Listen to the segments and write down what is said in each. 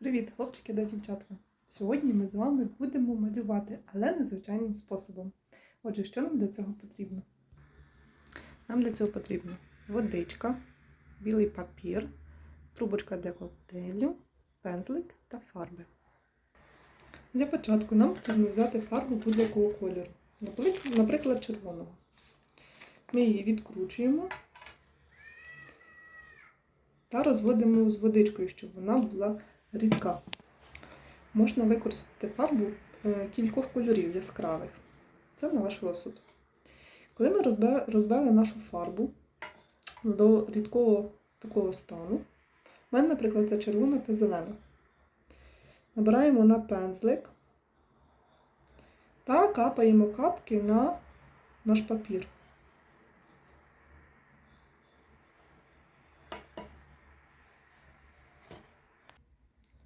Привіт, хлопчики та дівчатка! Сьогодні ми з вами будемо малювати, але незвичайним способом. Отже, що нам для цього потрібно? Нам для цього потрібна водичка, білий папір, трубочка для коктейлю, пензлик та фарби. Для початку нам потрібно взяти фарбу будь-якого кольору, наприклад, червоного. Ми її відкручуємо та розводимо з водичкою, щоб вона була рідка. Можна використати фарбу е, кількох кольорів яскравих. Це на ваш розсуд. Коли ми розвели нашу фарбу до рідкого такого стану, в мене, наприклад, це червона та зелена. Набираємо на пензлик та капаємо капки на наш папір.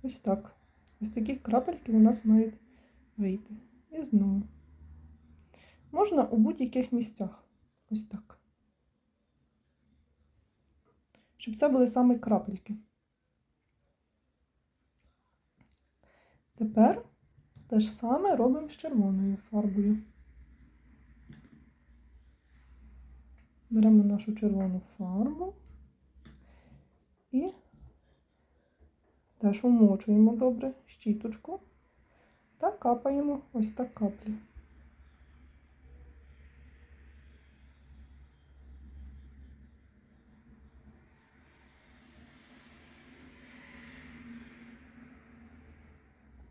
Ось так. Ось такі крапельки у нас мають вийти. І знову. Можна у будь-яких місцях. Ось так. Щоб це були саме крапельки. Тепер те ж саме робимо з червоною фарбою. Беремо нашу червону фарбу і Теж умочуємо добре щіточку та капаємо ось так каплі.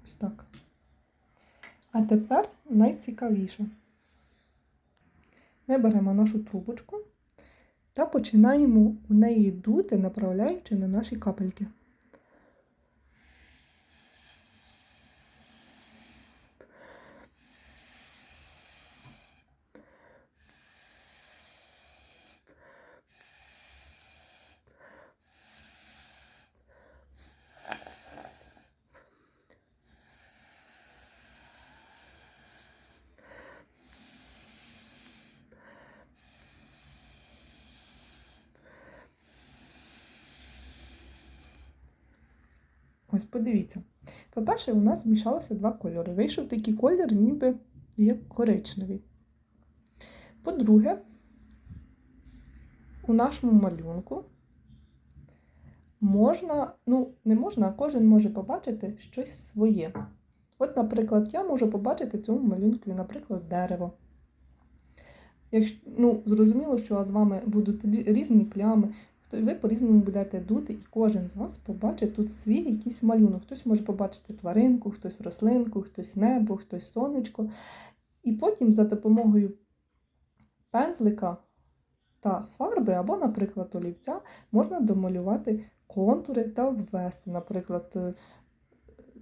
Ось так. А тепер найцікавіше. Ми беремо нашу трубочку та починаємо у неї дути, направляючи на наші капельки. Ось подивіться. По-перше, у нас змішалося два кольори. Вийшов такий колір, ніби як коричневий. По-друге, у нашому малюнку можна, ну, не можна, а кожен може побачити щось своє. От, наприклад, я можу побачити в цьому малюнку, наприклад, дерево. Якщо, ну, зрозуміло, що з вами будуть різні плями, то ви по-різному будете дути, і кожен з вас побачить тут свій якийсь малюнок. Хтось може побачити тваринку, хтось рослинку, хтось небо, хтось сонечко. І потім за допомогою пензлика та фарби, або, наприклад, олівця, можна домалювати контури та ввести, наприклад, е,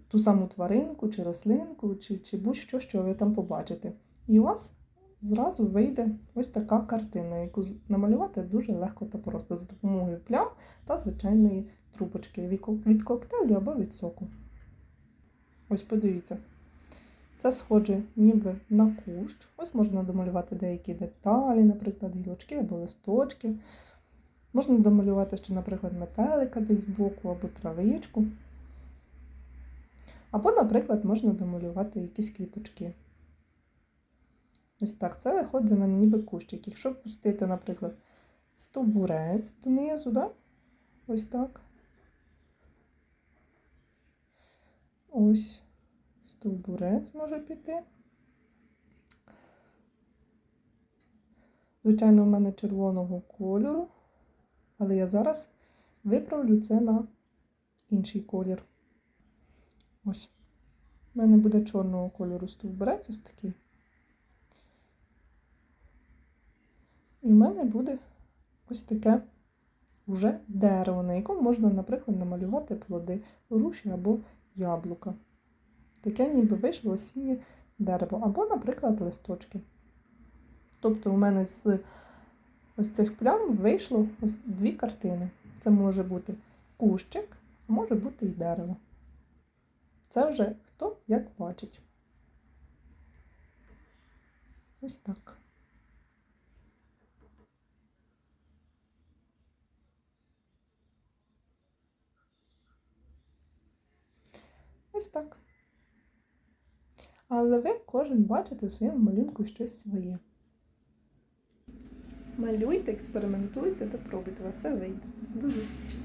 ту саму тваринку, чи рослинку, чи, чи будь-що, що ви там побачите. І у вас зразу вийде ось така картина, яку намалювати дуже легко та просто за допомогою плям та звичайної трубочки від коктейлю або від соку. Ось подивіться. Це схоже ніби на кущ. Ось можна домалювати деякі деталі, наприклад, гілочки або листочки. Можна домалювати ще, наприклад, метелика десь збоку або травичку. Або, наприклад, можна домалювати якісь квіточки. Ось так, це виходить у мене ніби кущик. Якщо пустити, наприклад, стовбурець донизу, да? ось так. Ось стовбурець може піти. Звичайно, в мене червоного кольору, але я зараз виправлю це на інший колір. Ось. У мене буде чорного кольору стовбурець ось такий. І в мене буде ось таке вже дерево, на якому можна, наприклад, намалювати плоди груші або яблука. Таке ніби вийшло осіннє дерево, або, наприклад, листочки. Тобто у мене з ось цих плям вийшло ось дві картини. Це може бути кущик, а може бути і дерево. Це вже хто як бачить. Ось так. Ось так. Але ви кожен бачите у своєму малюнку щось своє. Малюйте, експериментуйте та пробуйте, вас все вийде. До зустрічі!